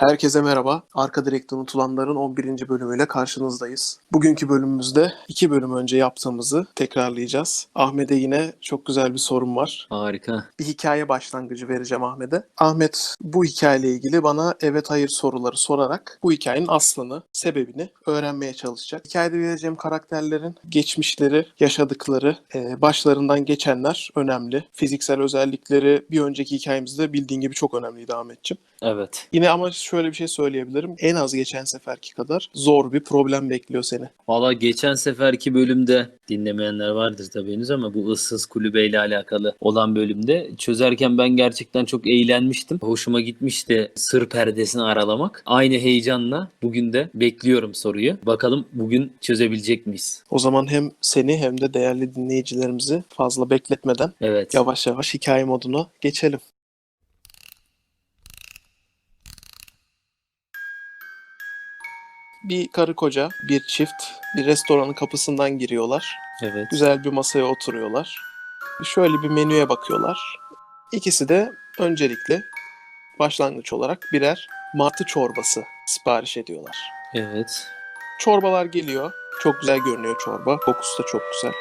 Herkese merhaba. Arka Direkte Unutulanların 11. bölümüyle karşınızdayız. Bugünkü bölümümüzde iki bölüm önce yaptığımızı tekrarlayacağız. Ahmet'e yine çok güzel bir sorum var. Harika. Bir hikaye başlangıcı vereceğim Ahmet'e. Ahmet bu hikayeyle ilgili bana evet hayır soruları sorarak bu hikayenin aslını, sebebini öğrenmeye çalışacak. Hikayede vereceğim karakterlerin geçmişleri, yaşadıkları, e, başlarından geçenler önemli. Fiziksel özellikleri bir önceki hikayemizde bildiğin gibi çok önemliydi Ahmetciğim. Evet. Yine ama şöyle bir şey söyleyebilirim. En az geçen seferki kadar zor bir problem bekliyor seni. Valla geçen seferki bölümde dinlemeyenler vardır tabii henüz ama bu ıssız kulübeyle alakalı olan bölümde çözerken ben gerçekten çok eğlenmiştim. Hoşuma gitmişti sır perdesini aralamak. Aynı heyecanla bugün de bekliyorum soruyu. Bakalım bugün çözebilecek miyiz? O zaman hem seni hem de değerli dinleyicilerimizi fazla bekletmeden Evet. yavaş yavaş hikaye moduna geçelim. Bir karı koca, bir çift bir restoranın kapısından giriyorlar. Evet. Güzel bir masaya oturuyorlar. Şöyle bir menüye bakıyorlar. İkisi de öncelikle başlangıç olarak birer martı çorbası sipariş ediyorlar. Evet. Çorbalar geliyor. Çok güzel görünüyor çorba. Kokusu da çok güzel.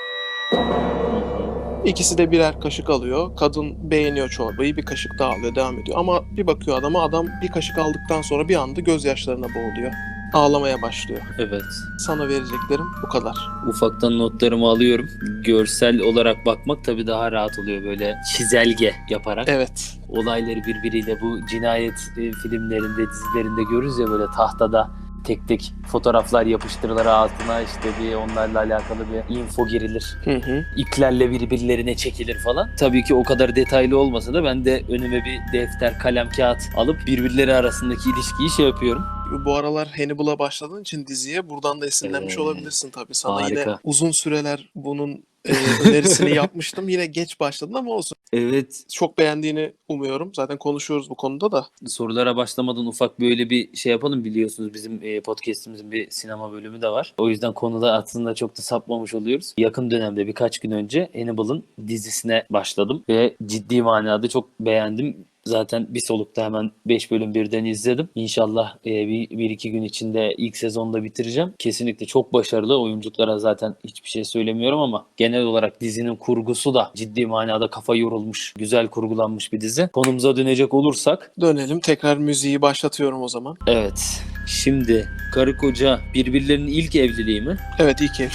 İkisi de birer kaşık alıyor. Kadın beğeniyor çorbayı. Bir kaşık daha alıyor. Devam ediyor. Ama bir bakıyor adama. Adam bir kaşık aldıktan sonra bir anda gözyaşlarına boğuluyor. Ağlamaya başlıyor. Evet. Sana vereceklerim bu kadar. Ufaktan notlarımı alıyorum. Görsel olarak bakmak tabii daha rahat oluyor böyle çizelge yaparak. Evet. olayları birbiriyle bu cinayet e, filmlerinde, dizilerinde görürüz ya böyle tahtada tek tek fotoğraflar yapıştırılır altına işte bir onlarla alakalı bir info girilir. Hı hı. İplerle birbirlerine çekilir falan. Tabii ki o kadar detaylı olmasa da ben de önüme bir defter, kalem, kağıt alıp birbirleri arasındaki ilişkiyi şey yapıyorum. Bu aralar Hannibal'a başladığın için diziye buradan da esinlenmiş Evet. olabilirsin tabii. Sana yine Harika. uzun süreler bunun e, önerisini yapmıştım. Yine geç başladın ama olsun. Evet. Çok beğendiğini umuyorum. Zaten konuşuyoruz bu konuda da. Sorulara başlamadan ufak böyle bir şey yapalım biliyorsunuz bizim e, podcast'imizin bir sinema bölümü de var. O yüzden konuda aslında çok da sapmamış oluyoruz. Yakın dönemde birkaç gün önce Hannibal'ın dizisine başladım ve ciddi manada çok beğendim. Zaten bir solukta hemen 5 bölüm birden izledim. İnşallah e, bir, bir iki gün içinde ilk sezonda bitireceğim. Kesinlikle çok başarılı. Oyunculara zaten hiçbir şey söylemiyorum ama genel olarak dizinin kurgusu da ciddi manada kafa yorulmuş, güzel kurgulanmış bir dizi. Konumuza dönecek olursak Dönelim. Tekrar müziği başlatıyorum o zaman. Evet. Şimdi karı koca birbirlerinin ilk evliliği mi? Evet iyi ki.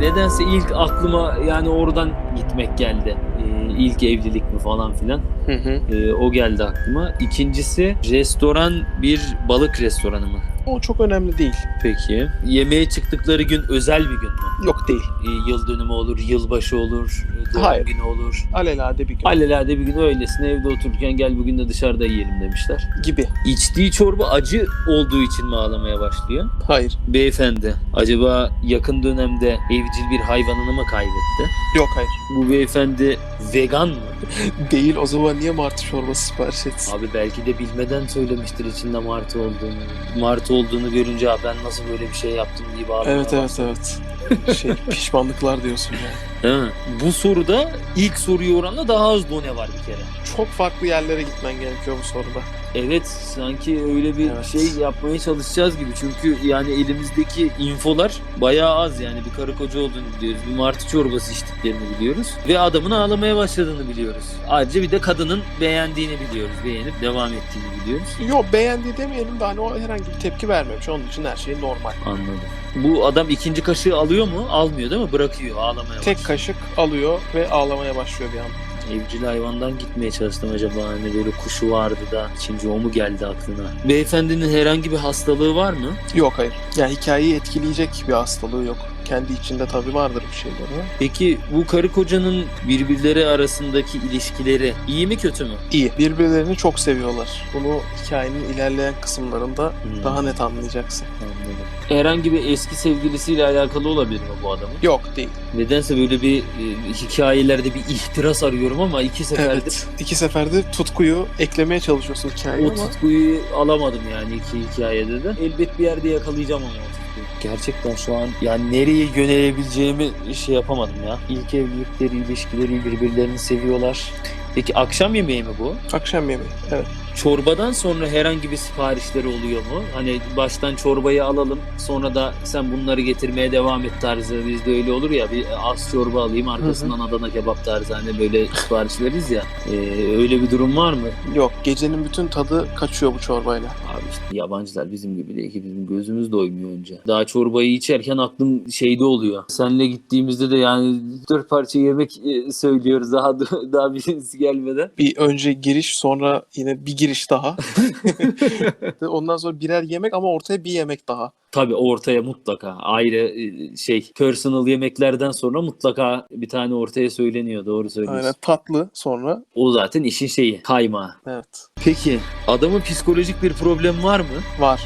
Nedense ilk aklıma yani oradan gitmek geldi. Ee, ilk evlilik mi falan filan. Hı hı. Ee, o geldi aklıma. İkincisi restoran bir balık restoranı mı? O çok önemli değil. Peki. Yemeğe çıktıkları gün özel bir gün mü? Yok değil. Ee, yıl dönümü olur, yılbaşı olur, doğum Hayır. günü olur. Alelade bir gün Alelade bir gün öylesine evde otururken gel bugün de dışarıda yiyelim demişler. gibi. İçtiği çorba acı olduğu için mi ağlamaya başlıyor? Hayır. Beyefendi acaba yakın dönemde evcil bir hayvanını mı kaybetti? Yok hayır. Bu beyefendi vegan mı? Değil o zaman niye martı çorbası sipariş etsin? Abi belki de bilmeden söylemiştir içinde martı olduğunu. Martı olduğunu görünce "Aa, ben nasıl böyle bir şey yaptım diye bağırmaya Evet evet evet. Şey pişmanlıklar diyorsun yani. He. Bu soruda ilk soruya oranla daha az done var bir kere. Çok farklı yerlere gitmen gerekiyor bu soruda. Evet sanki öyle bir Evet. şey yapmaya çalışacağız gibi. Çünkü yani elimizdeki infolar bayağı az yani bir karı koca olduğunu biliyoruz. Bir martı çorbası içtiklerini biliyoruz. Ve adamın ağlamaya başladığını biliyoruz. Ayrıca bir de kadının beğendiğini biliyoruz. Beğenip devam ettiğini biliyoruz. Yok beğendi demeyelim de hani o herhangi bir tepki vermemiş. Onun için her şey normal. Anladım. Bu adam ikinci kaşığı alıyor mu? Almıyor değil mi? Bırakıyor ağlamaya Tek başlıyor. kaşık alıyor ve ağlamaya başlıyor bir anda. Evcil hayvandan gitmeye çalıştım acaba hani böyle kuşu vardı da ikinci o mu geldi aklına? Beyefendinin herhangi bir hastalığı var mı? Yok hayır. Yani hikayeyi etkileyecek bir hastalığı yok. Kendi içinde tabii vardır bir şeyler. Peki bu karı kocanın birbirleri arasındaki ilişkileri iyi mi kötü mü? İyi. Birbirlerini çok seviyorlar. Bunu hikayenin ilerleyen kısımlarında Hmm. daha net anlayacaksın. Anladım. Herhangi bir eski sevgilisiyle alakalı olabilir mi bu adamın? Yok değil. Nedense böyle bir e, hikayelerde bir ihtiras arıyorum ama iki seferdir Evet. İki seferde tutkuyu eklemeye çalışıyorsun hikayeye o ama tutkuyu alamadım yani iki hikayede de. Elbet bir yerde yakalayacağım ama o. Gerçekten şu an yani nereye yönelebileceğimi şey yapamadım ya. İlk evlilikleri, ilişkileri birbirlerini seviyorlar. Peki akşam yemeği mi bu? Akşam yemeği. Evet. Çorbadan sonra herhangi bir siparişleri oluyor mu? Hani baştan çorbayı alalım sonra da sen bunları getirmeye devam et tarzı bizde öyle olur ya bir az çorba alayım arkasından Adana kebap tarzı hani böyle sipariş veririz ya. Ee, öyle bir durum var mı? Yok gecenin bütün tadı kaçıyor bu çorbayla. Abi işte yabancılar bizim gibi değil ki bizim gözümüz doymuyor önce. Daha çorbayı içerken aklım şeyde oluyor. Senle gittiğimizde de yani dört parça yemek e, söylüyoruz daha daha birisi gelmeden. Bir önce giriş sonra yine bir giriş daha. Ondan sonra birer yemek ama ortaya bir yemek daha. Tabii ortaya mutlaka ayrı e, şey personal yemeklerden sonra mutlaka bir tane ortaya söyleniyor. Doğru söylüyorsun. Aynen tatlı sonra. O zaten işin şeyi kaymağı. Evet. Peki adamın psikolojik bir problem var mı? Var.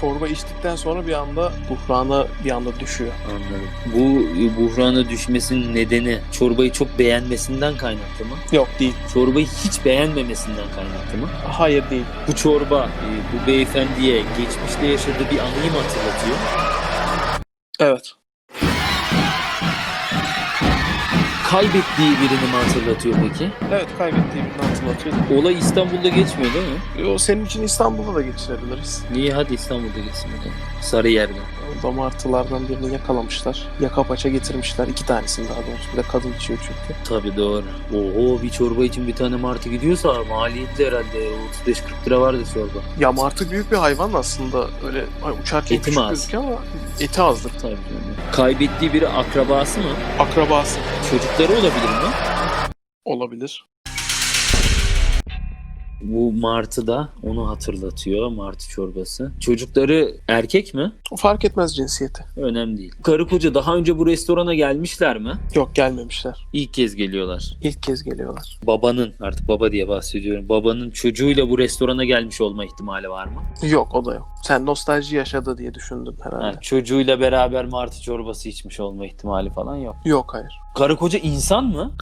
Çorba içtikten sonra bir anda buhrana bir anda düşüyor. Anladım. Bu e, buhrana düşmesinin nedeni çorbayı çok beğenmesinden kaynaklı mı? Yok değil. Çorbayı hiç beğenmemesinden kaynaklı mı? Hayır değil. Bu çorba e, bu beyefendiye geçmişte yaşadığı bir anıyı mı hatırlatıyor? Evet. Kaybettiği birini mi hatırlatıyor peki? Evet kaybettiği birini hatırlatıyor. Olay İstanbul'da geçmiyor değil mi? O senin için İstanbul'da da geçirebiliriz. Niye hadi İstanbul'da geçsin bakalım. Sarıyer'de. Orada martılardan birini yakalamışlar. Yaka paça getirmişler. iki tanesini daha doğrusu. Bir de kadın içiyor çünkü. Tabii doğru. Oho bir çorba için bir tane martı gidiyorsa maliyetli herhalde 35-40 lira vardı çorba. Ya martı büyük bir hayvan aslında. Öyle ay, uçarken Eti küçük gözüküyor ama eti azdır. Tabii canım. Kaybettiği biri akrabası mı? Akrabası Çocukları olabilir mi? olabilir. Bu martı da onu hatırlatıyor. Martı çorbası. Çocukları erkek mi? Fark etmez cinsiyeti. Önemli değil. Karı koca daha önce bu restorana gelmişler mi? Yok gelmemişler. İlk kez geliyorlar. İlk kez geliyorlar. Babanın artık baba diye bahsediyorum. Babanın çocuğuyla bu restorana gelmiş olma ihtimali var mı? Yok o da yok. Sen nostalji yaşadı diye düşündün herhalde. Ha, çocuğuyla beraber martı çorbası içmiş olma ihtimali falan yok. Yok hayır. Karı koca insan mı?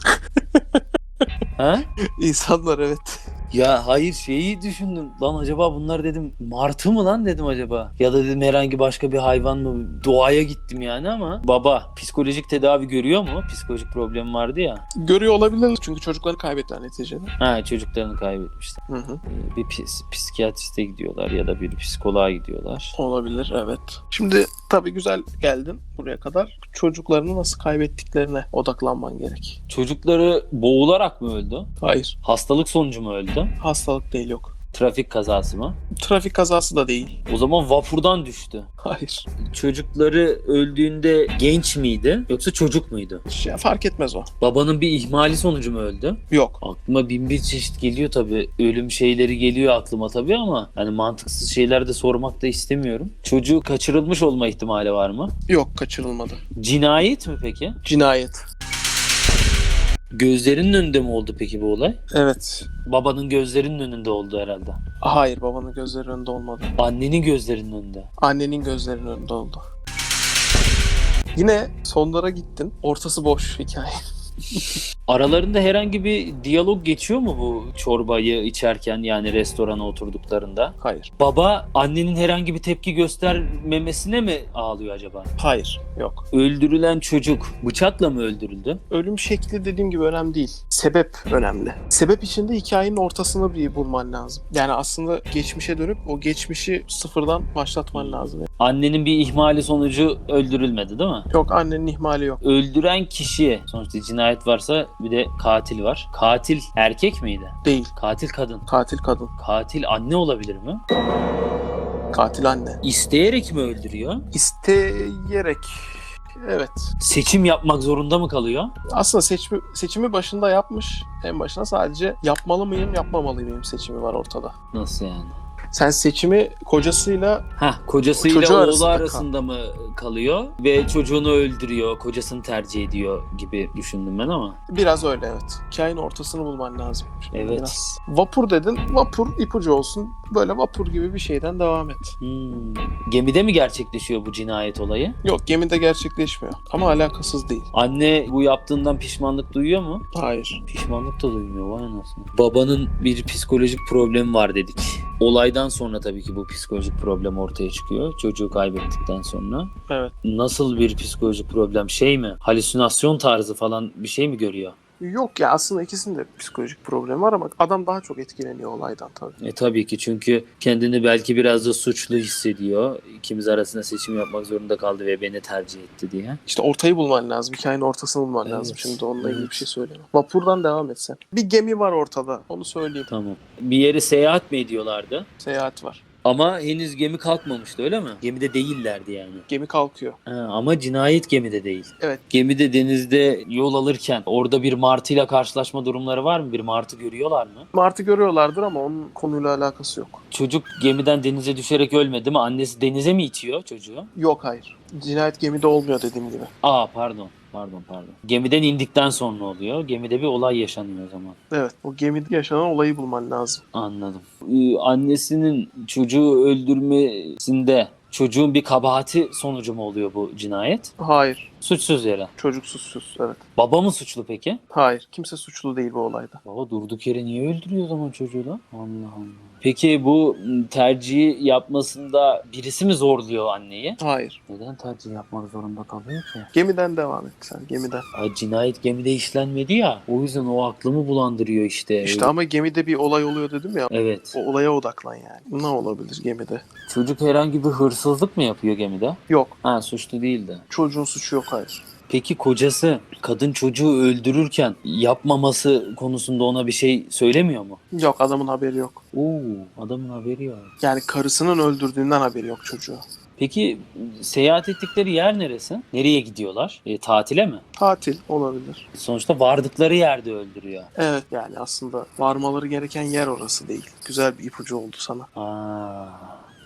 ha? İnsanlar evet. Ya hayır şeyi düşündüm. Lan acaba bunlar dedim martı mı lan dedim acaba. Ya da dedim herhangi başka bir hayvan mı? Doğaya gittim yani ama. Baba psikolojik tedavi görüyor mu? Psikolojik problemi vardı ya. Görüyor olabilir çünkü çocukları kaybettiler neticede. Ha çocuklarını kaybetmişler. Hı hı. Ee, Bir pis, psikiyatriste gidiyorlar ya da bir psikoloğa gidiyorlar. Olabilir evet. Şimdi tabii güzel geldin buraya kadar. Çocuklarını nasıl kaybettiklerine odaklanman gerek. Çocukları boğularak mı öldü? Hayır. Hastalık sonucu mu öldü? Hastalık değil yok. Trafik kazası mı? Trafik kazası da değil. O zaman vapurdan düştü. Hayır. Çocukları öldüğünde genç miydi yoksa çocuk muydu? Şey, fark etmez o. Babanın bir ihmali sonucu mu öldü? Yok. Aklıma bin bir çeşit geliyor tabii. Ölüm şeyleri geliyor aklıma tabii ama yani mantıksız şeyler de sormak da istemiyorum. Çocuğu kaçırılmış olma ihtimali var mı? Yok kaçırılmadı. Cinayet mi peki? Cinayet. Gözlerinin önünde mi oldu peki bu olay? Evet. Babanın gözlerinin önünde oldu herhalde. Hayır babanın gözleri önünde olmadı. Annenin gözlerinin önünde. Annenin gözlerinin önünde oldu. Yine sonlara gittin. Ortası boş hikaye. Aralarında herhangi bir diyalog geçiyor mu bu çorbayı içerken yani restorana oturduklarında? Hayır. Baba annenin herhangi bir tepki göstermemesine mi ağlıyor acaba? Hayır. Yok. Öldürülen çocuk bıçakla mı öldürüldü? Ölüm şekli dediğim gibi önemli değil. Sebep önemli. Sebep içinde hikayenin ortasını bir bulman lazım. Yani aslında geçmişe dönüp o geçmişi sıfırdan başlatman lazım. Annenin bir ihmali sonucu öldürülmedi değil mi? Yok annenin ihmali yok. Öldüren kişi sonuçta cinayet varsa bir de katil var. Katil erkek miydi? Değil. Katil kadın. Katil kadın. Katil anne olabilir mi? Katil anne. İsteyerek mi öldürüyor? İsteyerek Evet. Seçim yapmak zorunda mı kalıyor? Aslında seçimi, seçimi başında yapmış. En başına sadece yapmalı mıyım, yapmamalı mıyım seçimi var ortada. Nasıl yani? Sen seçimi kocasıyla Ha kocasıyla oğlu arasında arasında, mı kalıyor ve çocuğunu öldürüyor, kocasını tercih ediyor gibi düşündüm ben ama. biraz öyle evet. Hikayenin ortasını bulman lazım. Evet. Biraz. Vapur dedin. Vapur ipucu olsun. Böyle vapur gibi bir şeyden devam et. Hmm. Gemide mi gerçekleşiyor bu cinayet olayı? Yok gemide gerçekleşmiyor. Ama alakasız değil. Anne bu yaptığından pişmanlık duyuyor mu? Hayır. Pişmanlık da duymuyor vay anasını. Babanın bir psikolojik problemi var dedik. Olaydan sonra tabii ki bu psikolojik problem ortaya çıkıyor. Çocuğu kaybettikten sonra. Evet. Nasıl bir psikolojik problem? Şey mi? Halüsinasyon tarzı falan bir şey mi görüyor? Yok ya aslında ikisinin de psikolojik problemi var ama adam daha çok etkileniyor olaydan tabii. E tabii ki çünkü kendini belki biraz da suçlu hissediyor. İkimiz arasında seçim yapmak zorunda kaldı ve beni tercih etti diye. İşte ortayı bulman lazım. Hikayenin ortasını bulman Evet, lazım. Şimdi onunla ilgili evet. bir şey söyleme. Vapurdan devam etsen. Bir gemi var ortada. Onu söyleyeyim. Tamam. Bir yere seyahat mi ediyorlardı? Seyahat var. Ama henüz gemi kalkmamıştı öyle mi? Gemide değillerdi yani. Gemi kalkıyor. Ha, ama cinayet gemide değil. Evet. Gemide denizde yol alırken orada bir martıyla karşılaşma durumları var mı? Bir martı görüyorlar mı? Martı görüyorlardır ama onun konuyla alakası yok. Çocuk gemiden denize düşerek ölmedi mi? Annesi denize mi itiyor çocuğu? Yok hayır. Cinayet gemide olmuyor dediğim gibi. Aa pardon. Pardon pardon. Gemiden indikten sonra oluyor. Gemide bir olay yaşanıyor o zaman. Evet. O gemide yaşanan olayı bulman lazım. Anladım. Ee, annesinin çocuğu öldürmesinde çocuğun bir kabahati sonucu mu oluyor bu cinayet? Hayır. Suçsuz yere. Çocuk suçsuz. Evet. Baba mı suçlu peki? Hayır. Kimse suçlu değil bu olayda. Baba durduk yere niye öldürüyor o zaman çocuğu da? Allah Allah. Peki bu tercihi yapmasında birisi mi zorluyor anneyi? Hayır. Neden tercih yapmak zorunda kalıyor ki? Gemiden devam et sen. Gemiden. Ay, cinayet gemide işlenmedi ya. O yüzden o aklımı bulandırıyor işte. İşte ama gemide bir olay oluyor dedim ya. Evet. O olaya odaklan yani. Ne olabilir gemide? Çocuk herhangi bir hırsızlık mı yapıyor gemide? Yok. Ha suçlu değildi. Çocuğun suçu yok hayır. Peki kocası kadın çocuğu öldürürken yapmaması konusunda ona bir şey söylemiyor mu? Yok adamın haberi yok. Oo, adamın haberi yok. Yani karısının öldürdüğünden haberi yok çocuğu. Peki seyahat ettikleri yer neresi? Nereye gidiyorlar? E, tatile mi? Tatil olabilir. Sonuçta vardıkları yerde öldürüyor. Evet yani aslında varmaları gereken yer orası değil. Güzel bir ipucu oldu sana. Aa,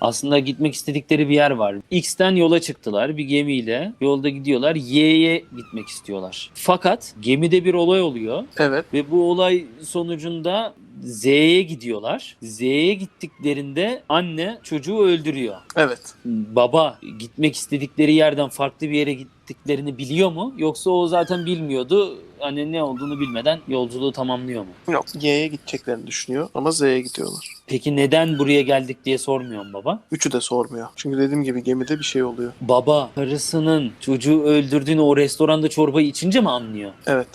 aslında gitmek istedikleri bir yer var. X'ten yola çıktılar bir gemiyle. Yolda gidiyorlar. Y'ye gitmek istiyorlar. Fakat gemide bir olay oluyor. Evet. Ve bu olay sonucunda Z'ye gidiyorlar. Z'ye gittiklerinde anne çocuğu öldürüyor. Evet. Baba gitmek istedikleri yerden farklı bir yere gittiklerini biliyor mu? Yoksa o zaten bilmiyordu. Hani ne olduğunu bilmeden yolculuğu tamamlıyor mu? Yok Y'ye gideceklerini düşünüyor ama Z'ye gidiyorlar. Peki neden buraya geldik diye sormuyor mu baba? Üçü de sormuyor. Çünkü dediğim gibi gemide bir şey oluyor. Baba karısının çocuğu öldürdüğünü o restoranda çorbayı içince mi anlıyor? Evet.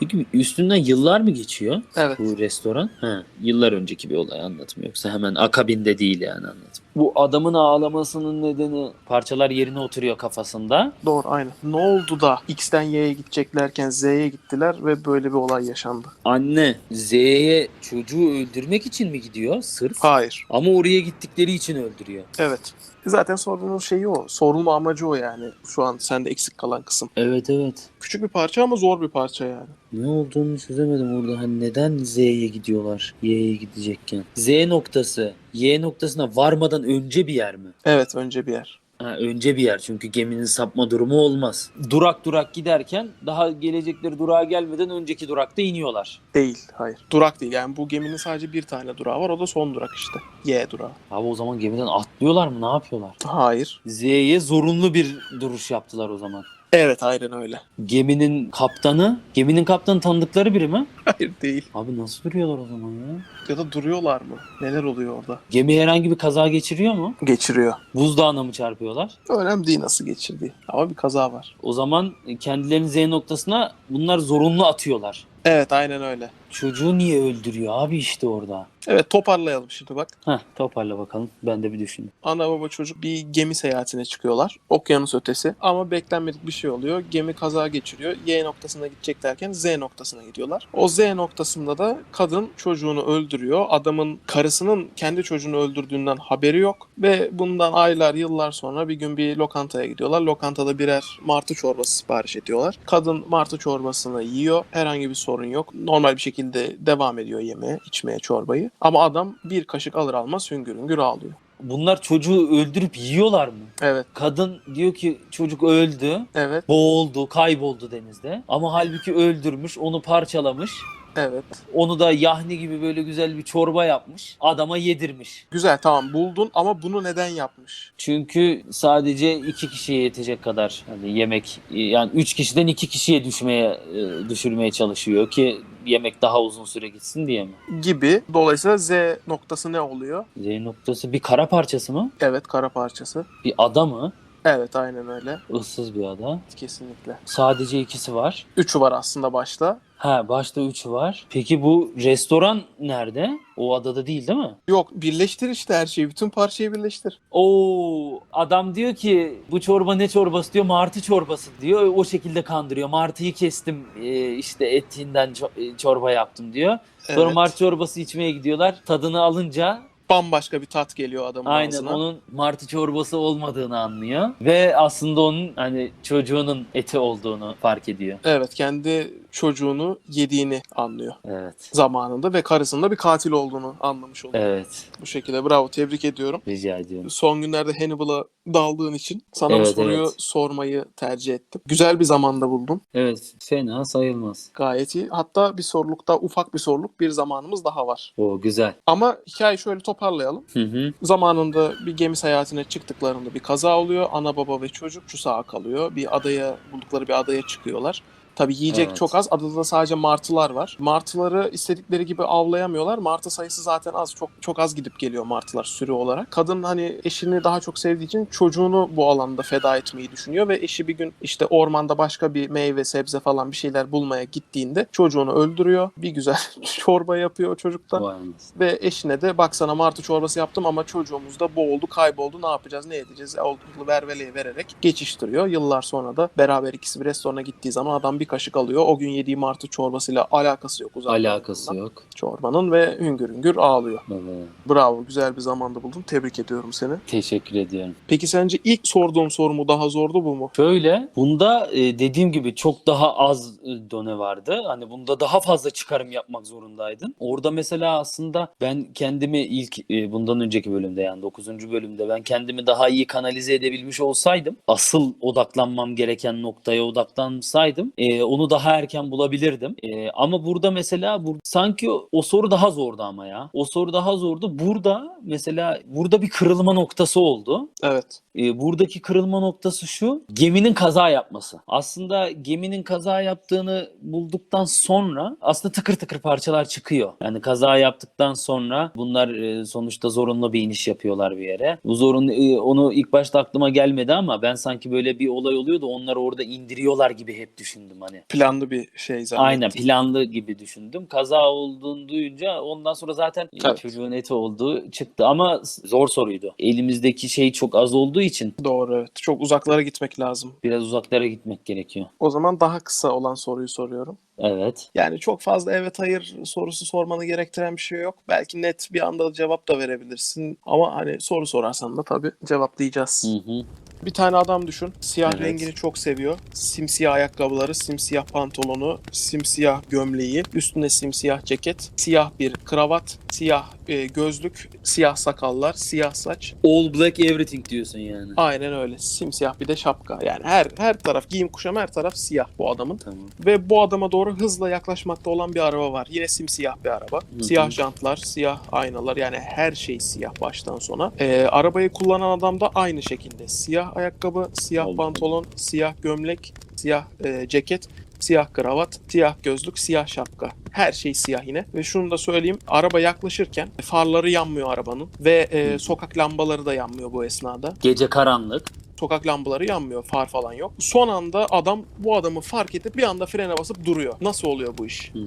Peki üstünden yıllar mı geçiyor Evet. bu restoran? Ha, yıllar önceki bir olay anlatım yoksa hemen akabinde değil yani anlatım. Bu adamın ağlamasının nedeni parçalar yerine oturuyor kafasında. Doğru aynı. Ne oldu da X'ten Y'ye gideceklerken Z'ye gittiler ve böyle bir olay yaşandı. Anne Z'ye çocuğu öldürmek için mi gidiyor sırf? Hayır. Ama oraya gittikleri için öldürüyor. Evet. Zaten sorunun şeyi o. Sorulma amacı o yani. Şu an sende eksik kalan kısım. Evet evet. Küçük bir parça ama zor bir parça yani. Ne olduğunu çözemedim orada. Hani neden Z'ye gidiyorlar? Y'ye gidecekken. Z noktası Y noktasına varmadan önce bir yer mi? Evet önce bir yer. Ha, önce bir yer çünkü geminin sapma durumu olmaz. Durak durak giderken daha gelecekleri durağa gelmeden önceki durakta iniyorlar. Değil. Hayır. Durak değil. Yani bu geminin sadece bir tane durağı var. O da son durak işte. Y durağı. Abi o zaman gemiden atlıyorlar mı? Ne yapıyorlar? Hayır. Z'ye zorunlu bir duruş yaptılar o zaman. Evet aynen öyle. Geminin kaptanı, geminin kaptanı tanıdıkları biri mi? Hayır değil. Abi nasıl duruyorlar o zaman ya? Ya da duruyorlar mı? Neler oluyor orada? Gemi herhangi bir kaza geçiriyor mu? Geçiriyor. Buzdağına mı çarpıyorlar? Önemli değil nasıl geçirdiği. Ama bir kaza var. O zaman kendilerini Z noktasına bunlar zorunlu atıyorlar. Evet aynen öyle. Çocuğu niye öldürüyor abi işte orada? Evet toparlayalım şimdi bak. Heh toparla bakalım. Ben de bir düşüneyim. Ana baba çocuk bir gemi seyahatine çıkıyorlar. Okyanus ötesi. Ama beklenmedik bir şey oluyor. Gemi kaza geçiriyor. Y noktasına gidecek derken Z noktasına gidiyorlar. O Z noktasında da kadın çocuğunu öldürüyor. Adamın karısının kendi çocuğunu öldürdüğünden haberi yok. Ve bundan aylar yıllar sonra bir gün bir lokantaya gidiyorlar. Lokantada birer martı çorbası sipariş ediyorlar. Kadın martı çorbasını yiyor. Herhangi bir sorun yok. Normal bir şekilde devam ediyor yemeğe, içmeye çorbayı. Ama adam bir kaşık alır almaz hüngür hüngür ağlıyor. Bunlar çocuğu öldürüp yiyorlar mı? Evet, Kadın diyor ki çocuk öldü, evet, boğuldu, kayboldu denizde. Ama halbuki öldürmüş, onu parçalamış. Evet. Onu da yahni gibi böyle güzel bir çorba yapmış. Adama yedirmiş. Güzel tamam buldun ama bunu neden yapmış? Çünkü sadece iki kişiye yetecek kadar hani yemek yani üç kişiden iki kişiye düşmeye e, düşürmeye çalışıyor ki yemek daha uzun süre gitsin diye mi? Gibi. Dolayısıyla Z noktası ne oluyor? Z noktası bir kara parçası mı? Evet kara parçası. Bir ada mı? Evet aynen öyle. Issız bir ada. Kesinlikle. Sadece ikisi var. Üçü var aslında başta. Ha başta üçü var. Peki bu restoran nerede? O adada değil değil mi? Yok birleştir işte her şeyi. Bütün parçayı birleştir. Oo adam diyor ki bu çorba ne çorbası diyor martı çorbası diyor o şekilde kandırıyor martıyı kestim e, işte etinden e, çorba yaptım diyor sonra Evet. martı çorbası içmeye gidiyorlar tadını alınca Bambaşka bir tat geliyor adamın aynen ağzına. onun martı çorbası olmadığını anlıyor ve aslında onun hani çocuğunun eti olduğunu fark ediyor. Evet kendi çocuğunu yediğini anlıyor Evet. zamanında ve karısının da bir katil olduğunu anlamış oluyor. Evet. Bu şekilde bravo tebrik ediyorum. Rica ediyorum. Son günlerde Hannibal'a daldığın için sana Evet, bu soruyu evet. sormayı tercih ettim. Güzel bir zamanda buldun. Evet. Fena sayılmaz. Gayet iyi. Hatta bir sorulukta ufak bir soruluk bir zamanımız daha var. O güzel. Ama hikayeyi şöyle toparlayalım. Hı hı. Zamanında bir gemi seyahatine çıktıklarında bir kaza oluyor. Ana baba ve çocuk şu sağa kalıyor. Bir adaya buldukları bir adaya çıkıyorlar. Tabii yiyecek Evet. çok az. Adada sadece martılar var. Martıları istedikleri gibi avlayamıyorlar. Martı sayısı zaten az. Çok çok az gidip geliyor martılar sürü olarak. Kadın hani eşini daha çok sevdiği için çocuğunu bu alanda feda etmeyi düşünüyor ve eşi bir gün işte ormanda başka bir meyve, sebze falan bir şeyler bulmaya gittiğinde çocuğunu öldürüyor. Bir güzel çorba yapıyor çocuktan. Ve eşine de baksana martı çorbası yaptım ama çocuğumuz da boğuldu, kayboldu. Ne yapacağız, ne edeceğiz? Oltuklu verveleye vererek geçiştiriyor. Yıllar sonra da beraber ikisi bir restorana gittiği zaman adam bir kaşık alıyor. O gün yediği martı çorbasıyla alakası yok uzak. Alakası yok. Çorbanın ve hüngür hüngür ağlıyor. Evet. Bravo, güzel bir zamanda buldun. Tebrik ediyorum seni. Teşekkür ediyorum. Peki sence ilk sorduğum soru mu daha zordu bu mu? Şöyle bunda e, dediğim gibi çok daha az e, done vardı. Hani bunda daha fazla çıkarım yapmak zorundaydın. Orada mesela aslında ben kendimi ilk e, bundan önceki bölümde yani 9. bölümde ben kendimi daha iyi kanalize edebilmiş olsaydım asıl odaklanmam gereken noktaya odaklansaydım e, onu daha erken bulabilirdim. E, ama burada mesela bur sanki o, o soru daha zordu ama ya. O soru daha zordu. Burada mesela burada bir kırılma noktası oldu. Evet. E, buradaki kırılma noktası şu. Geminin kaza yapması. Aslında geminin kaza yaptığını bulduktan sonra aslında tıkır tıkır parçalar çıkıyor. Yani kaza yaptıktan sonra bunlar e, sonuçta zorunlu bir iniş yapıyorlar bir yere. Bu zorunlu e, onu ilk başta aklıma gelmedi ama ben sanki böyle bir olay oluyordu. Onları orada indiriyorlar gibi hep düşündüm hani. Planlı bir şey zannettim. Aynen planlı gibi düşündüm. Kaza olduğunu duyunca ondan sonra zaten Evet. çocuğun eti olduğu çıktı ama zor soruydu. Elimizdeki şey çok az olduğu için Doğru evet. Çok uzaklara gitmek lazım. biraz uzaklara gitmek gerekiyor. O zaman daha kısa olan soruyu soruyorum. Evet. Yani çok fazla evet hayır sorusu sormanı gerektiren bir şey yok. Belki net bir anda cevap da verebilirsin. Ama hani soru sorarsan da tabii cevaplayacağız. Hı hı. Bir tane adam düşün. Siyah Evet. rengini çok seviyor. Simsiyah ayakkabıları, simsiyah pantolonu, simsiyah gömleği, üstüne simsiyah ceket, siyah bir kravat, siyah e, gözlük, siyah sakallar, siyah saç. All black everything diyorsun yani. Aynen öyle. Simsiyah bir de şapka. Yani her her taraf giyim kuşam her taraf siyah bu adamın. Tamam. Ve bu adama doğru hızla yaklaşmakta olan bir araba var. Yine simsiyah bir araba. hı. Siyah jantlar, siyah aynalar yani her şey siyah baştan sona. Ee, arabayı kullanan adam da aynı şekilde. Siyah ayakkabı, siyah Allah. pantolon, siyah gömlek, siyah e, ceket, siyah kravat, siyah gözlük, siyah şapka. Her şey siyah yine. Ve şunu da söyleyeyim. Araba yaklaşırken farları yanmıyor arabanın. Ve e, sokak lambaları da yanmıyor bu esnada. Gece karanlık. Sokak lambaları yanmıyor. Far falan yok. Son anda adam bu adamı fark edip bir anda frene basıp duruyor. Nasıl oluyor bu iş? Hmm.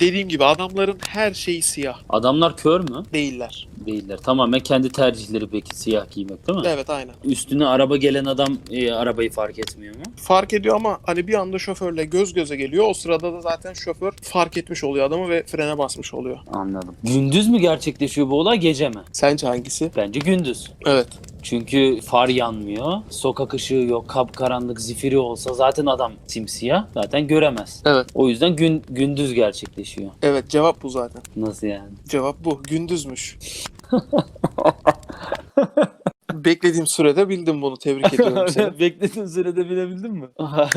Dediğim gibi adamların her şeyi siyah Adamlar kör mü? değiller. Değiller. Tamamen kendi tercihleri peki siyah giymek değil mi? Evet aynen. Üstüne araba gelen adam e, arabayı fark etmiyor mu? Fark ediyor ama hani bir anda şoförle göz göze geliyor. O sırada da zaten şoför fark etmiş oluyor adamı ve frene basmış oluyor. Anladım. Gündüz mü gerçekleşiyor bu olay gece mi? Sence hangisi? Bence gündüz. Evet. Çünkü far yanmıyor, sokak ışığı yok, kapkaranlık, zifiri olsa zaten adam simsiyah, zaten göremez. Evet. O yüzden gün gündüz gerçekleşiyor. Evet cevap bu zaten. Nasıl yani? Cevap bu. Gündüzmüş. Beklediğim sürede bildim bunu. Tebrik ediyorum seni. Beklediğin sürede bilebildin mi?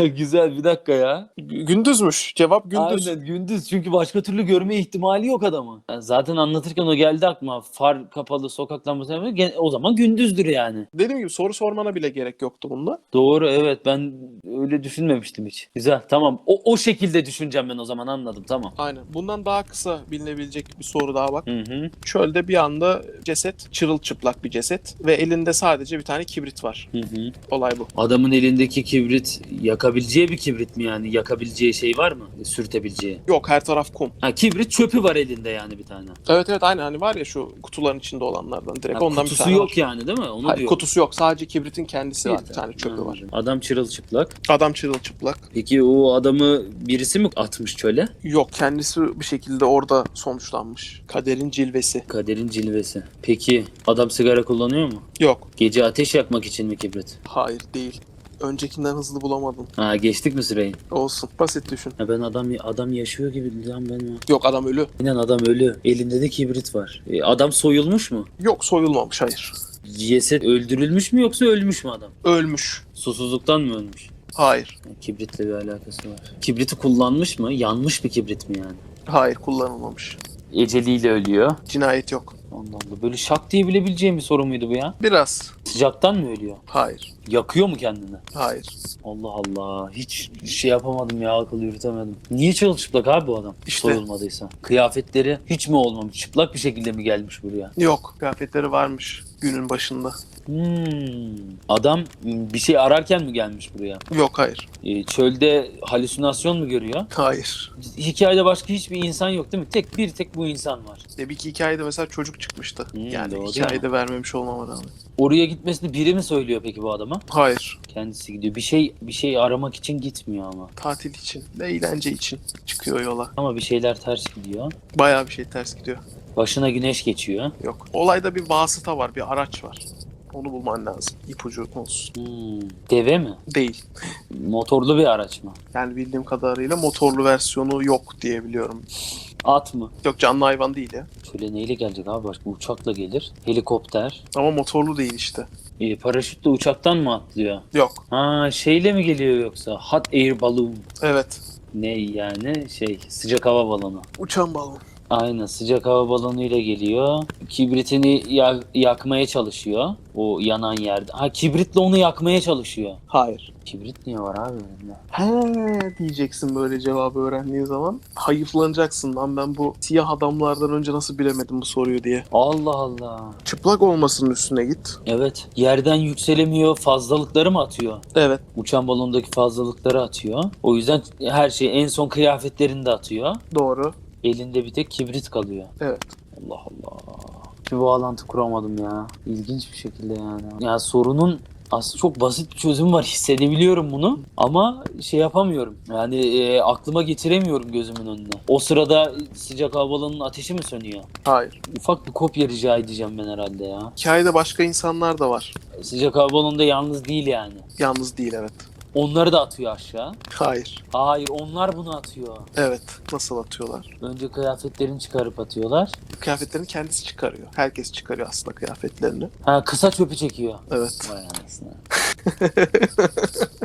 Güzel bir dakika ya. Gü- Gündüzmüş. Cevap gündüz. Aynen gündüz çünkü başka türlü görme ihtimali yok adamın. Yani zaten anlatırken o geldi aklıma. Far kapalı sokak lambası. Gen- o zaman gündüzdür yani. Dediğim gibi soru sormana bile gerek yoktu bunda. Doğru evet ben öyle düşünmemiştim hiç. Güzel tamam. O, o şekilde düşüneceğim ben o zaman anladım tamam. Aynen. Bundan daha kısa bilinebilecek bir soru daha bak. Hı hı. Çölde bir anda ceset, çırılçıplak bir ceset ve elinde sadece bir tane kibrit var. Hı hı. Olay bu. Adamın elindeki kibrit yakabileceği bir kibrit mi yani? Yakabileceği şey var mı? Sürtebileceği. Yok her taraf kum. Ha kibrit çöpü var elinde yani bir tane. Evet evet aynı hani var ya şu kutuların içinde olanlardan direkt Ha, ondan bir kutusu tane yok var. yani değil mi? Onu Hayır, diyor. kutusu yok. Sadece kibritin kendisi var. Bir tane çöpü var. Adam çırılçıplak. Adam çırılçıplak. Peki o adamı birisi mi atmış çöle? Yok kendisi bir şekilde orada sonuçlanmış. Kaderin cilvesi. Kaderin cilvesi. Peki adam sigara kullanıyor mu? Yok. Gece ateş yakmak için mi kibrit? Hayır değil. Öncekinden hızlı bulamadın. Ha geçtik mi sırayı? Olsun. Basit düşün. Ha ben adam adam yaşıyor gibi lan ben. ya. Yok adam ölü. Aynen adam ölü. Elinde de kibrit var. E, adam soyulmuş mu? Yok soyulmamış hayır. Ceset öldürülmüş mü yoksa ölmüş mü adam? Ölmüş. Susuzluktan mı ölmüş? Hayır. Yani kibritle bir alakası var. Kibriti kullanmış mı? Yanmış bir kibrit mi yani? Hayır kullanılmamış. Eceliyle ölüyor. Cinayet yok. Allah Allah. Böyle şak diye bilebileceğim bir soru muydu bu ya? Biraz. Sıcaktan mı ölüyor? Hayır. Yakıyor mu kendini? Hayır. Allah Allah. Hiç şey yapamadım ya akıl yürütemedim. Niye çırılçıplak abi bu adam? İşte. Soyulmadıysa. Kıyafetleri hiç mi olmamış? Çıplak bir şekilde mi gelmiş buraya? Yok. Kıyafetleri varmış günün başında. Hmm. Adam bir şey ararken mi gelmiş buraya? Yok hayır. Ee, çölde halüsinasyon mu görüyor? Hayır. Hikayede başka hiçbir insan yok değil mi? Tek bir tek bu insan var. E bir iki hikayede mesela çocuk çıkmıştı. Hmm, yani doğru hikayede vermemiş olmama rağmen. Oraya gitmesini biri mi söylüyor peki bu adama? Hayır. Kendisi gidiyor. Bir şey bir şey aramak için gitmiyor ama. Tatil için, eğlence için çıkıyor yola. Ama bir şeyler ters gidiyor. Bayağı bir şey ters gidiyor. Başına güneş geçiyor. Yok. Olayda bir vasıta var, bir araç var. Onu bulman lazım. İpucu olsun. Hmm. Deve mi? Değil. Motorlu bir araç mı? Yani bildiğim kadarıyla motorlu versiyonu yok diye biliyorum. At mı? Yok canlı hayvan değil ya. Şöyle neyle gelecek abi başka? Uçakla gelir. Helikopter. Ama motorlu değil işte. E, paraşütle uçaktan mı atlıyor? Yok. Ha şeyle mi geliyor yoksa? Hot air balloon. Evet. Ne yani? Şey sıcak hava balonu. Uçan balon. Aynen sıcak hava balonuyla geliyor. Kibritini ya- yakmaya çalışıyor. O yanan yerde. Ha kibritle onu yakmaya çalışıyor. Hayır. Kibrit niye var abi önünde? He diyeceksin böyle cevabı öğrendiğin zaman. Hayıflanacaksın lan ben bu siyah adamlardan önce nasıl bilemedim bu soruyu diye. Allah Allah. Çıplak olmasının üstüne git. Evet. Yerden yükselemiyor. Fazlalıkları mı atıyor? Evet. Uçan balondaki fazlalıkları atıyor. O yüzden her şey en son kıyafetlerini de atıyor. Doğru. Elinde bir tek kibrit kalıyor. Evet. Allah Allah. Bir bağlantı kuramadım ya. İlginç bir şekilde yani. Ya sorunun aslında çok basit bir çözüm var. Hissedebiliyorum bunu. Ama şey yapamıyorum. Yani e, aklıma getiremiyorum gözümün önüne. O sırada sıcak hava balonunun ateşi mi sönüyor? Hayır. Ufak bir kopya rica edeceğim ben herhalde ya. Hikayede başka insanlar da var. Sıcak hava balonunda yalnız değil yani. Yalnız değil evet. Onları da atıyor aşağı. Hayır. Hayır onlar bunu atıyor. Evet. Nasıl atıyorlar? Önce kıyafetlerini çıkarıp atıyorlar. Kıyafetlerini kendisi çıkarıyor. Herkes çıkarıyor aslında kıyafetlerini. Ha kısa çöpü çekiyor. Evet. Vay anasını.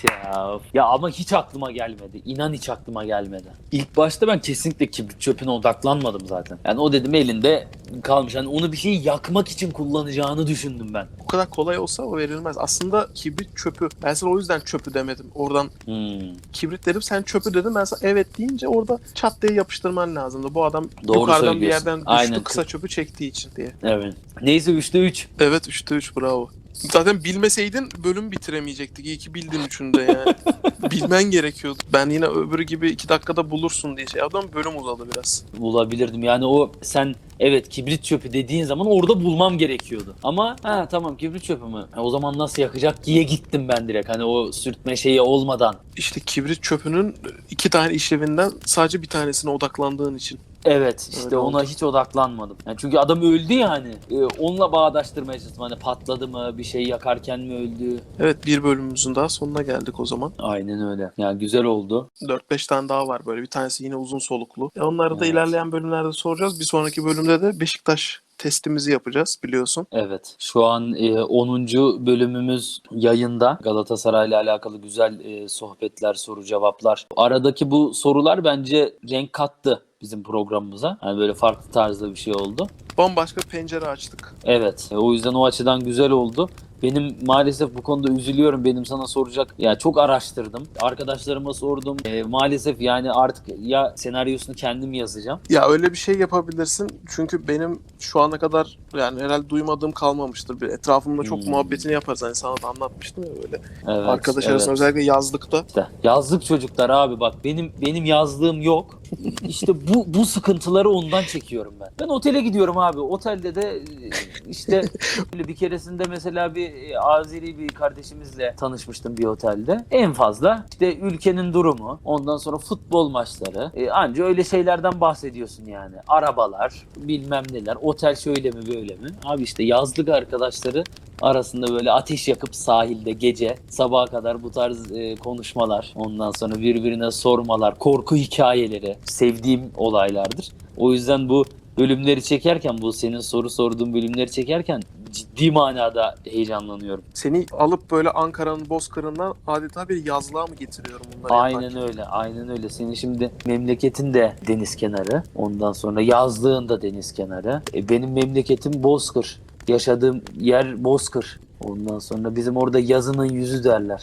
evet ya. Ya ama hiç aklıma gelmedi. İnan hiç aklıma gelmedi. İlk başta ben kesinlikle kibrit çöpüne odaklanmadım zaten. Yani o dedim elinde kalmış. Yani onu bir şey yakmak için kullanacağını düşündüm ben. O kadar kolay olsa o verilmez. Aslında kibrit çöpü. Ben sana o yüzden çöpü demedim. Oradan Hmm. kibrit dedim sen çöpü dedin. Ben sana evet deyince orada çat diye yapıştırman lazımdı. Bu adam Doğru yukarıdan bir yerden düştü Aynen. kısa çöpü çektiği için diye. Evet. Neyse 3'te 3. Evet 3'te 3 bravo. Zaten bilmeseydin bölüm bitiremeyecektik. İyi ki bildin üçünde yani. Bilmen gerekiyordu. Ben yine öbürü gibi iki dakikada bulursun diye şey yaptım ama bölüm uzadı biraz. bulabilirdim. Yani o sen evet kibrit çöpü dediğin zaman orada bulmam gerekiyordu. Ama ha tamam kibrit çöpü mü? Ha, o zaman nasıl yakacak diye gittim ben direkt. Hani o sürtme şeyi olmadan. İşte kibrit çöpünün iki tane işlevinden sadece bir tanesine odaklandığın için. Evet işte Öyle ona oldu. hiç odaklanmadım. Yani çünkü adam öldü yani. Ee, onunla bağdaştırmaya çalıştım. Hani patladı mı? Bir şey yakarken mi öldü? Evet bir bölümümüzün daha sonuna geldik o zaman. Aynen öyle. Yani güzel oldu. 4-5 tane daha var böyle. Bir tanesi yine uzun soluklu. E onları da Evet. ilerleyen bölümlerde soracağız. Bir sonraki bölümde de Beşiktaş testimizi yapacağız biliyorsun. Evet. Şu an e, 10. bölümümüz yayında. Galatasaray'la alakalı güzel e, sohbetler, soru cevaplar. Aradaki bu sorular bence renk kattı bizim programımıza. Yani böyle farklı tarzda bir şey oldu. Bambaşka pencere açtık. Evet. o yüzden o açıdan güzel oldu. Benim maalesef bu konuda üzülüyorum. Benim sana soracak. Ya çok araştırdım. Arkadaşlarıma sordum. E, maalesef yani artık ya senaryosunu kendim yazacağım. Ya öyle bir şey yapabilirsin. Çünkü benim şu ana kadar yani herhalde duymadığım kalmamıştır. Bir etrafımda çok Hmm. muhabbetini yaparız. Hani sana da anlatmıştım ya böyle. Evet, Arkadaş evet. arasında özellikle yazlıkta. İşte yazlık çocuklar abi bak benim benim yazlığım yok. İşte bu bu sıkıntıları ondan çekiyorum ben. Ben otele gidiyorum abi. Otelde de e, işte bir keresinde mesela bir e, Azeri bir kardeşimizle tanışmıştım bir otelde. En fazla işte ülkenin durumu, ondan sonra futbol maçları. E, anca öyle şeylerden bahsediyorsun yani. Arabalar, bilmem neler, otel şöyle mi böyle mi? Abi işte yazlık arkadaşları arasında böyle ateş yakıp sahilde gece sabaha kadar bu tarz e, konuşmalar, ondan sonra birbirine sormalar, korku hikayeleri sevdiğim olaylardır. O yüzden bu bölümleri çekerken bu senin soru sorduğun bölümleri çekerken ciddi manada heyecanlanıyorum. Seni alıp böyle Ankara'nın bozkırından adeta bir yazlığa mı getiriyorum bunları Aynen yaparken? öyle, aynen öyle. Senin şimdi memleketin de deniz kenarı, ondan sonra yazlığın da deniz kenarı. E, benim memleketim Bozkır. Yaşadığım yer Bozkır. Ondan sonra bizim orada yazının yüzü derler.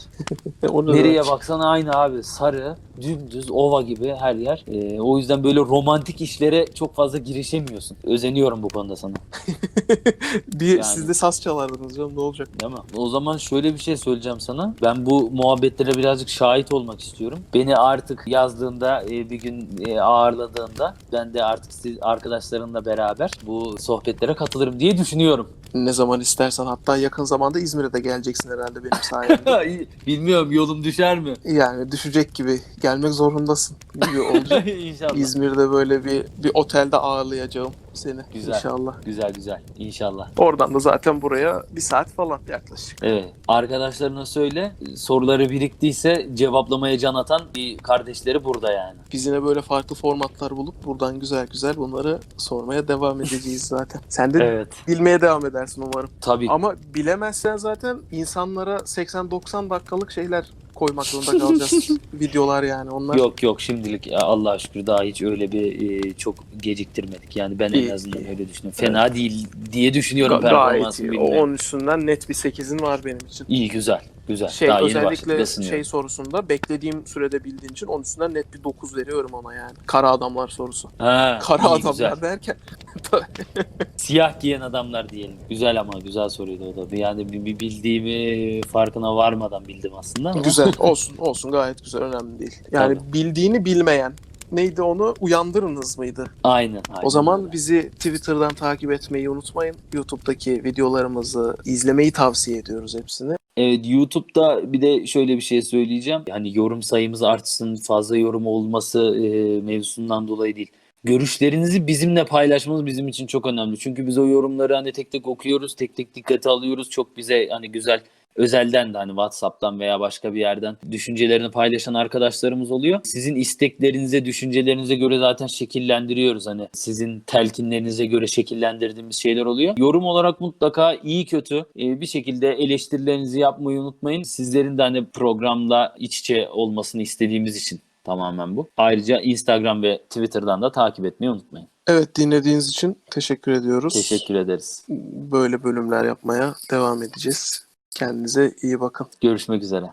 Nereye demek? baksan aynı abi. Sarı, dümdüz, ova gibi her yer. Ee, o yüzden böyle romantik işlere çok fazla girişemiyorsun. Özeniyorum bu konuda sana. bir Yani. siz de saz çalardınız canım ne olacak? Değil mi? O zaman şöyle bir şey söyleyeceğim sana. Ben bu muhabbetlere birazcık şahit olmak istiyorum. Beni artık yazdığında e, bir gün e, ağırladığında ben de artık siz arkadaşlarınla beraber bu sohbetlere katılırım diye düşünüyorum. Ne zaman istersen hatta yakın zamanda İzmir'e de geleceksin herhalde benim sayemde. Bilmiyorum yolum düşer mi? yani düşecek gibi gelmek zorundasın gibi olacak. İnşallah. İzmir'de böyle bir bir otelde ağırlayacağım seni Güzel. inşallah. Güzel güzel. İnşallah. Oradan da zaten buraya bir saat falan yaklaşık. Evet. Arkadaşlarına söyle. Soruları biriktiyse cevaplamaya can atan bir kardeşleri burada yani. Biz yine böyle farklı formatlar bulup buradan güzel güzel bunları sormaya devam edeceğiz zaten. Sen de Evet. bilmeye devam edersin umarım. Tabii. Ama bilemezsen zaten insanlara 80-90 dakikalık şeyler koymak zorunda kalacağız. Videolar yani onlar. Yok yok şimdilik Allah'a şükür daha hiç öyle bir e, çok geciktirmedik. Yani ben İyi, en azından öyle düşünüyorum. Fena değil diye düşünüyorum Ga- gayet performansım iyi. bilmiyorum. O 10 üstünden net bir 8'in var benim için. İyi güzel. Güzel. Şey daha özellikle şey sorusunda beklediğim sürede bildiğin için 10 üstünden net bir 9 veriyorum ona yani. Kara adamlar sorusu. Ha, Kara iyi, adamlar güzel. derken Siyah giyen adamlar diyelim. Güzel ama güzel soruydu o da. Yani bir, bir bildiğimi farkına varmadan bildim aslında ama. güzel olsun olsun gayet güzel önemli değil. Yani bildiğini bilmeyen neydi onu uyandırınız mıydı? Aynen. aynen O zaman öyle. bizi Twitter'dan takip etmeyi unutmayın. YouTube'daki videolarımızı izlemeyi tavsiye ediyoruz hepsini. Evet YouTube'da bir de şöyle bir şey söyleyeceğim. Hani yorum sayımız artsın, fazla yorum olması e, mevzusundan dolayı değil. Görüşlerinizi bizimle paylaşmanız bizim için çok önemli. Çünkü biz o yorumları hani tek tek okuyoruz, tek tek dikkate alıyoruz. Çok bize hani güzel özelden de hani WhatsApp'tan veya başka bir yerden düşüncelerini paylaşan arkadaşlarımız oluyor. Sizin isteklerinize, düşüncelerinize göre zaten şekillendiriyoruz. Hani sizin telkinlerinize göre şekillendirdiğimiz şeyler oluyor. Yorum olarak mutlaka iyi kötü e, bir şekilde eleştirilerinizi yapmayı unutmayın. Sizlerin de hani programla iç içe olmasını istediğimiz için tamamen bu. Ayrıca Instagram ve Twitter'dan da takip etmeyi unutmayın. Evet dinlediğiniz için teşekkür ediyoruz. Teşekkür ederiz. Böyle bölümler yapmaya devam edeceğiz. Kendinize iyi bakın. Görüşmek üzere.